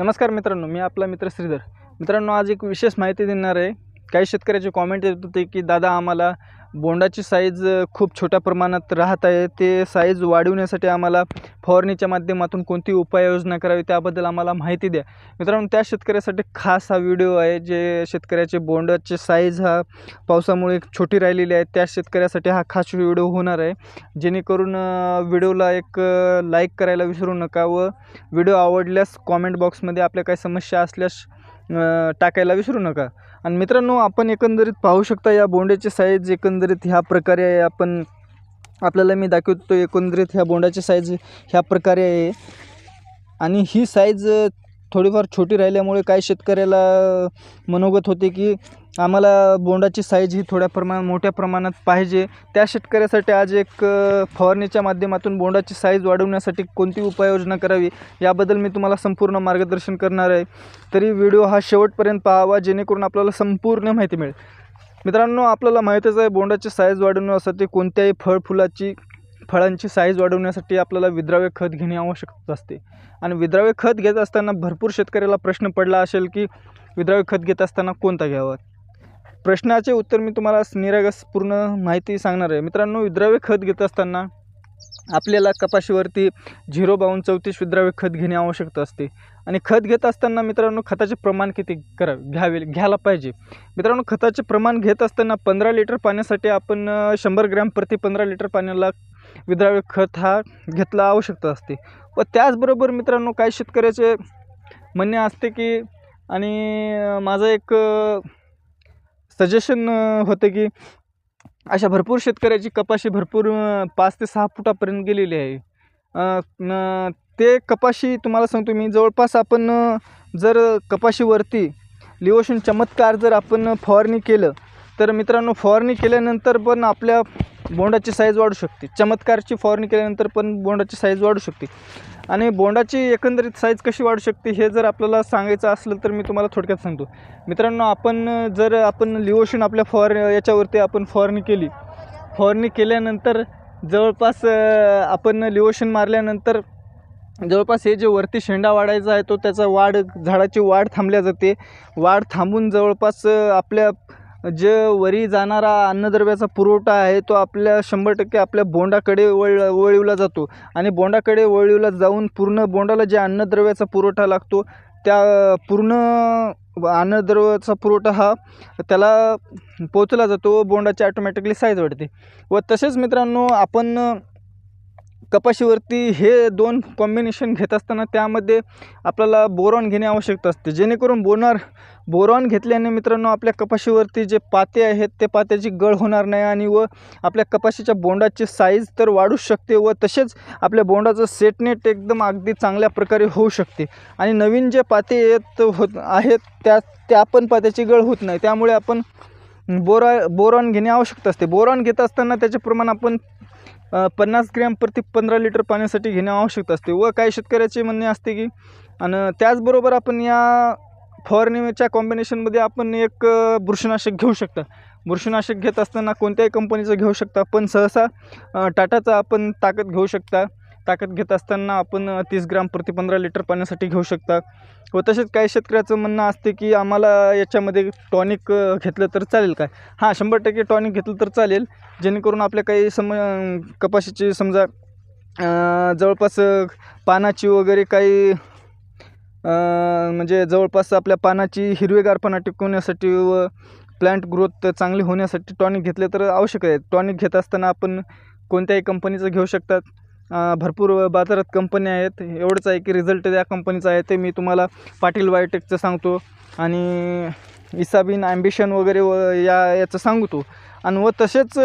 नमस्कार मित्रांनो मी आपला मित्र श्रीधर. मित्रांनो आज एक विशेष माहिती देणार आहे. काही शेतकऱ्याचे कॉमेंट येत होते की दादा आम्हाला बोंडाची साईज खूप छोट्या प्रमाणात राहत आहे. ते साईज वाढवण्यासाठी आम्हाला फवारणीच्या माध्यमातून कोणती उपाययोजना करावी त्याबद्दल आम्हाला माहिती द्या. मित्रांनो त्या शेतकऱ्यासाठी खास हा व्हिडिओ आहे जे शेतकऱ्याचे बोंडाचे साईज हा पावसामुळे छोटी राहिलेली आहे. त्या शेतकऱ्यासाठी हा खास व्हिडिओ होणार आहे. जेणेकरून व्हिडिओला एक लाईक करायला विसरू नका व व्हिडिओ आवडल्यास कॉमेंट बॉक्समध्ये आपल्या काही समस्या असल्यास टाकायला विसरू नका. आणि मित्रांनो आपण एकंदरीत पाहू शकता या बोंड्याची साईज एकंदरीत ह्या प्रकारे आहे. आपण आपल्याला मी दाखवतो एकंदरीत ह्या बोंडाची साईज ह्या प्रकारे आहे. आणि ही साईज थोडीफार छोटी राहिल्यामुळे काही शेतकऱ्याला मनोगत होते की आम्हाला बोंडाची साईज ही थोड्या प्रमाणात मोठ्या प्रमाणात पाहिजे. त्या शेतकऱ्यासाठी आज एक फवारणीच्या माध्यमातून बोंडाची साईज वाढवण्यासाठी कोणती उपाययोजना करावी याबद्दल मी तुम्हाला संपूर्ण मार्गदर्शन करणार आहे. तरी व्हिडिओ हा शेवटपर्यंत पाहावा जेणेकरून आपल्याला संपूर्ण माहिती मिळेल. मित्रांनो आपल्याला माहीतच आहे बोंडाची साईज वाढवण्यासाठी कोणत्याही फळ फुलाची फळांची साईज वाढवण्यासाठी आपल्याला विद्राव्य खत घेणे आवश्यक असते. आणि विद्राव्य खत घेत असताना भरपूर शेतकऱ्याला प्रश्न पडला असेल की विद्राव्य खत घेत असताना कोणता घ्यावा? प्रश्नाचे उत्तर मी तुम्हाला निरागस पूर्ण माहिती सांगणार आहे. मित्रांनो विद्राव्य खत घेत असताना आपल्याला कपाशीवरती झिरो बावन्न चौतीस विद्राव्य खत घेणे आवश्यक असते. आणि खत घेत असताना मित्रांनो खताचे प्रमाण किती करावे घ्यावे घ्यायला पाहिजे. मित्रांनो खताचे प्रमाण घेत असताना पंधरा लिटर पाण्यासाठी आपण शंभर ग्रॅम प्रति पंधरा लिटर पाण्याला विद्राव्य खत हा घेतला आवश्यकता असते. व त्याचबरोबर मित्रांनो काही शेतकऱ्याचे म्हणणे असते की आणि माझा माझं एक सजेशन होतं की अशा भरपूर शेतकऱ्याची कपाशी भरपूर पाच ते सहा फुटापर्यंत गेलेली आहे. ते कपाशी तुम्हाला सांगतो मी जवळपास आपण जर कपाशीवरती लिओशन चमत्कार जर आपण फवारणी केलं तर मित्रांनो फवारणी केल्यानंतर पण आपल्या बोंडाची साईज वाढू शकते. चमत्कारची फवारणी केल्यानंतर पण बोंडाची साईज वाढू शकते. आणि बोंडाची एकंदरीत साईज कशी वाढू शकते हे जर आपल्याला सांगायचं असलं तर मी तुम्हाला थोडक्यात सांगतो. मित्रांनो आपण जर आपण लिओशन आपल्या फवार याच्यावरती आपण फवारणी केली. फवारणी केल्यानंतर जवळपास आपण लिओशन मारल्यानंतर जवळपास हे जे वरती शेंडा वाढायचा आहे तो त्याचा वाढ झाडाची वाढ थांबल्या जाते. वाढ थांबून जवळपास आपल्या जे वरी जाणारा अन्नद्रव्याचा पुरवठा आहे तो आपल्या शंभर टक्के आपल्या बोंडाकडे वळ वळविला जातो. आणि बोंडाकडे वळविला जाऊन पूर्ण बोंडाला जे अन्नद्रव्याचा पुरवठा लागतो त्या पूर्ण अन्नद्रव्याचा पुरवठा हा त्याला पोचला जातो व बोंडाची ॲटोमॅटिकली साईज वाढते. व तसेच मित्रांनो आपण कपाशीवरती हे दोन कॉम्बिनेशन घेत असताना त्यामध्ये आपल्याला बोरॉन घेणे आवश्यक असते. जेणेकरून बोनार बोरॉन घेतल्याने मित्रांनो आपल्या कपाशीवरती जे पाते आहेत ते पात्याची गळ होणार नाही आणि व आपल्या कपाशीच्या बोंडाची साईज तर वाढू शकते व तसेच आपल्या बोंडाचं सेटनेट एकदम अगदी चांगल्या प्रकारे होऊ शकते. आणि नवीन जे पाते येत होत आहेत त्या त्या पण पात्याची गळ होत नाही. त्यामुळे आपण बोरा बोरॉन घेणे आवश्यक असते. बोरॉन घेत असताना त्याचे प्रमाण आपण पन्नास ग्रॅम प्रति पंधरा लिटर पाण्यासाठी घेणे आवश्यक असते व काही शेतकऱ्याचे म्हणणे असते की आणि त्याचबरोबर आपण या फवारणीच्या कॉम्बिनेशनमध्ये आपण एक बुरशीनाशक घेऊ शकता. बुरशीनाशक घेत असताना कोणत्याही कंपनीचं घेऊ शकता. पण सहसा टाटाचा आपण ताकद घेऊ शकता. ताकद घेत असताना आपण तीस ग्राम प्रति पंधरा लिटर पाण्यासाठी घेऊ शकता. व तसेच काही शेतकऱ्याचं म्हणणं असते की आम्हाला याच्यामध्ये टॉनिक घेतलं तर चालेल काय? हां शंभर टक्के टॉनिक घेतलं तर चालेल. जेणेकरून आपल्या काही सम कपाशीची समजा जवळपास पानाची वगैरे काही म्हणजे जवळपास आपल्या पानाची हिरवेगारपणा टिकवण्यासाठी व प्लांट ग्रोथ चांगली होण्यासाठी टॉनिक घेतले तर आवश्यक आहे. टॉनिक घेत असताना आपण कोणत्याही कंपनीचं घेऊ शकतात. भरपूर बाजारात कंपन्या आहेत. एवढंच आहे की रिझल्ट त्या कंपनीचा आहे ते मी तुम्हाला पाटील बायोटेकचं सांगतो. आणि इसाबिन ॲम्बिशन वगैरे व या याचं सांगतो. आणि व तसेच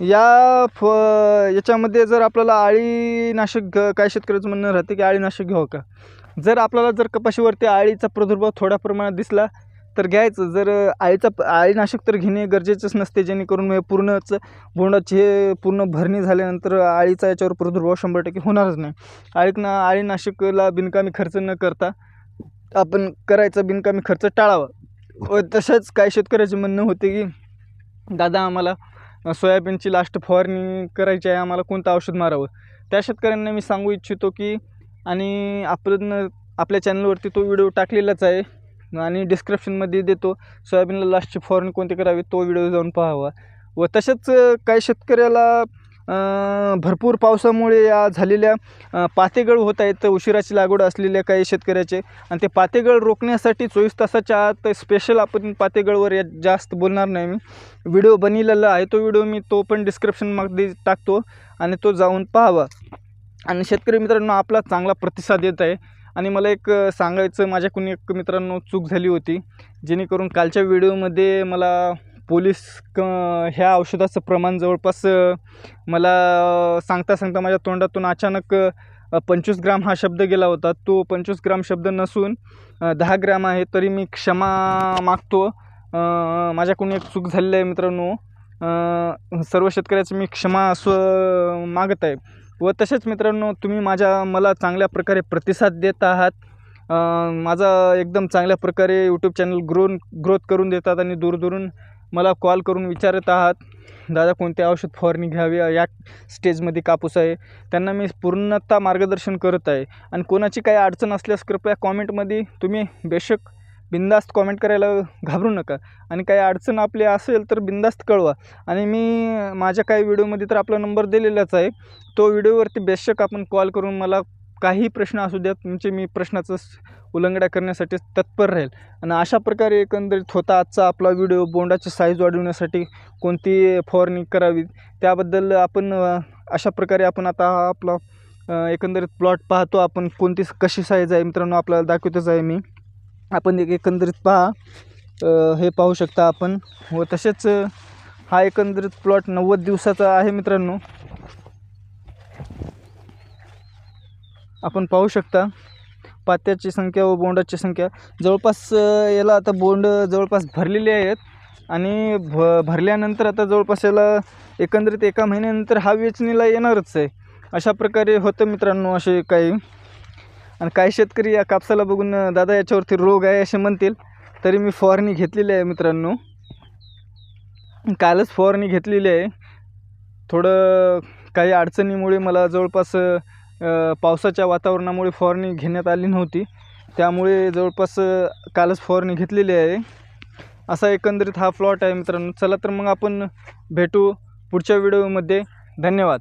या फ याच्यामध्ये जर आपल्याला आळीनाशक घ- काय शेतकऱ्याचं म्हणणं राहते की आळीनाशक घ्यावं का? जर आपल्याला जर कपाशीवरती आळीचा प्रादुर्भाव थोड्या प्रमाणात दिसला तर घ्यायचं. जर आळीचा आळीनाशक तर घेणे गरजेचंच नसते जेणेकरून पूर्णच बोंडाची हे पूर्ण भरणी झाल्यानंतर आळीचा याच्यावर प्रादुर्भाव शंभर टक्के होणारच नाही. आळीकना आळीनाशकला बिनकामी खर्च न करता आपण करायचा बिनकामी खर्च टाळावा. व तसंच काही शेतकऱ्याचे म्हणणं होते की दादा आम्हाला सोयाबीनची लास्ट फवारणी करायची आहे आम्हाला कोणतं औषध मारावं? त्या शेतकऱ्यांना मी सांगू इच्छितो की आणि आपण आपल्या चॅनलवरती तो व्हिडिओ टाकलेलाच आहे. आणि डिस्क्रिप्शनमध्ये देतो सोयाबीनला लास्टची फवारणी कोणती करावी तो व्हिडिओ जाऊन पाहावा. व तसेच काही शेतकऱ्याला भरपूर पावसामुळे या झालेल्या पातेगळ होत आहेत उशिराची लागवड असलेल्या काही शेतकऱ्याचे. आणि ते पातेगळ रोखण्यासाठी चोवीस तासाच्या आत स्पेशल आपण पातेगळवर या जास्त बोलणार नाही मी. व्हिडिओ बनवलेला आहे तो व्हिडिओ मी तो पण डिस्क्रिप्शनमध्ये टाकतो आणि तो जाऊन पाहावा. आणि शेतकरी मित्रांनो आपला चांगला प्रतिसाद येत आहे. आणि मला एक सांगायचं सांगायचं माझ्याकडून एक मित्रांनो चूक झाली होती जेणेकरून कालच्या व्हिडिओमध्ये मला पोलीस क ह्या औषधाचं प्रमाण जवळपास मला सांगता सांगता माझ्या तोंडातून अचानक पंचवीस ग्राम हा शब्द गेला होता. तो पंचवीस ग्राम शब्द नसून दहा ग्राम आहे तरी मी क्षमा मागतो. माझ्याकडून एक चूक झालेली आहे मित्रांनो. सर्व शेतकऱ्याचं मी क्षमा असं मागत आहे. व तसेच मित्रांनो तुम्ही माझ्या मला चांगल्या प्रकारे प्रतिसाद देत आहात. माझा एकदम चांगल्या प्रकारे यूट्यूब चॅनल ग्रोन ग्रोथ करून देतात आणि दूरदूरून मला कॉल करून विचारत आहात. दादा कोणते औषध फवारणी घ्यावी? या स्टेजमध्ये कापूस आहे. त्यांना मी पूर्णतः मार्गदर्शन करत आहे. आणि कोणाची काही अडचण असल्यास कृपया कॉमेंटमध्ये तुम्ही बेशक बिंदास्त कॉमेंट करायला घाबरू नका. आणि काही अडचण आपली असेल तर बिंदास्त कळवा. आणि मी माझ्या काही व्हिडिओमध्ये तर आपला नंबर दिलेलाच आहे. तो व्हिडिओवरती बेशक आपण कॉल करून मला काही प्रश्न असू द्या तुमचे म्हणजे मी प्रश्नाचं स- उलंगडा करण्यासाठी तत्पर राहील. आणि अशा प्रकारे एकंदरीत होता आजचा आपला व्हिडिओ. बोंडाची साईज वाढवण्यासाठी कोणती फवारणी करावी? त्याबद्दल आपण अशा प्रकारे आपण आता हा आपला एकंदरीत प्लॉट पाहतो. आपण कोणती कशी साईज आहे मित्रांनो? आपल्याला दाखवतच आहे मी. आपण एक एकंदरीत पहा. हे पाहू शकता आपण. व तसेच हा एकंदरीत प्लॉट नव्वद दिवसाचा आहे मित्रांनो. आपण पाहू शकता. पात्याची संख्या व बोंडाची संख्या. जवळपास याला आता बोंड जवळपास भरलेले आहेत. आणि भ भरल्यानंतर आता जवळपास याला एकंदरीत एका महिन्यानंतर हा वेचणीला येणारच आहे. अशा प्रकारे होतं मित्रांनो असे काही. आणि काही शेतकरी या कापसाला बघून दादा याच्यावरती रोग आहे असे म्हणतील. तरी मी फवारणी घेतलेली आहे मित्रांनो. कालच फवारणी घेतलेली आहे. थोडं काही अडचणीमुळे मला जवळपास पावसाच्या वातावरणामुळे फवारणी घेण्यात आली नव्हती. त्यामुळे जवळपास कालच फवारणी घेतलेली आहे. असा एकंदरीत हा प्लॉट आहे मित्रांनो. चला तर मग आपण भेटू पुढच्या व्हिडिओमध्ये. धन्यवाद.